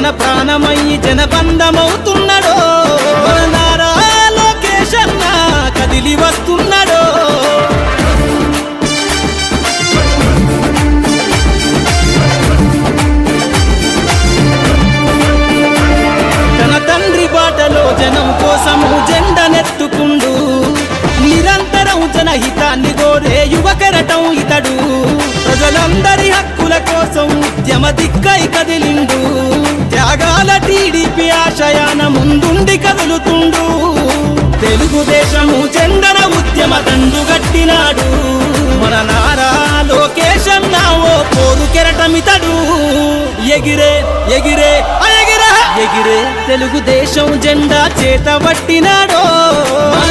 జన ప్రాణమయ్యి జనబంధమవుతున్నాడో మన నారా కదిలి వస్తున్నాడో. తన తండ్రి బాటలో జనం కోసము జెండనెత్తుకుండు నిరంతరం జనహితాన్ని కోరే యువకరటం ఇతడు. ప్రజలందరి హక్కుల కోసం ఉద్యమ దిక్కై కదిలి శయాన ముందుండి కదులుతుండు. తెలుగుదేశము జెండన ఉద్యమ దండు గట్టినాడు మన నారా లోకేశం ఓ పోరు కెరటమితడు. ఎగిరే ఎగిరే ఎగిరే ఎగిరే తెలుగుదేశం జెండా చేతబట్టినాడో మన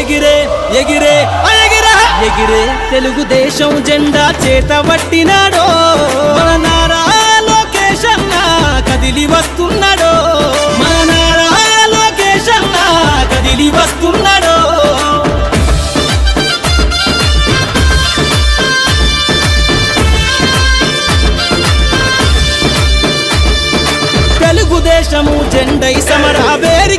ఎగిరే ఎగిరే ఎగిరే. తెలుగుదేశం జెండా చేతబట్టినాడో మన నారా లోకేష్ అన్న కదిలి వస్తున్నాడో. మన నారా లోకేష్ అన్న కదిలి వస్తున్నాడో. తెలుగుదేశము జెండై ఈ అక్రమార్కుల నుండి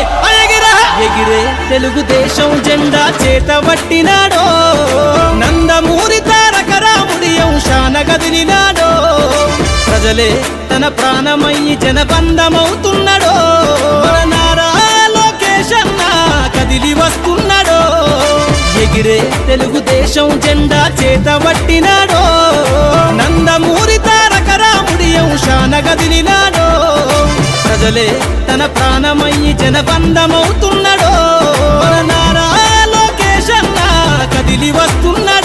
ఎగిరే తెలుగుదేశం జెండా చేతబట్టినాడో నందమూరి తారక రాముడి అంశాన గదిలినాడో ప్రజలే తన ప్రాణమయ్యి జనబంధమవుతున్నాడో. నారా లోకేష్ కదిలి వస్తున్నాడో. ఎగిరే తెలుగుదేశం జెండా చేతబట్టినాడో నందమూరి తారక రాముడి అంశాన గదిలినాడో ప్రజలే తన ప్రాణమయ్యి జనబంధమవుతున్నాడో. నారా లోకేష్ కదిలి వస్తున్నాడు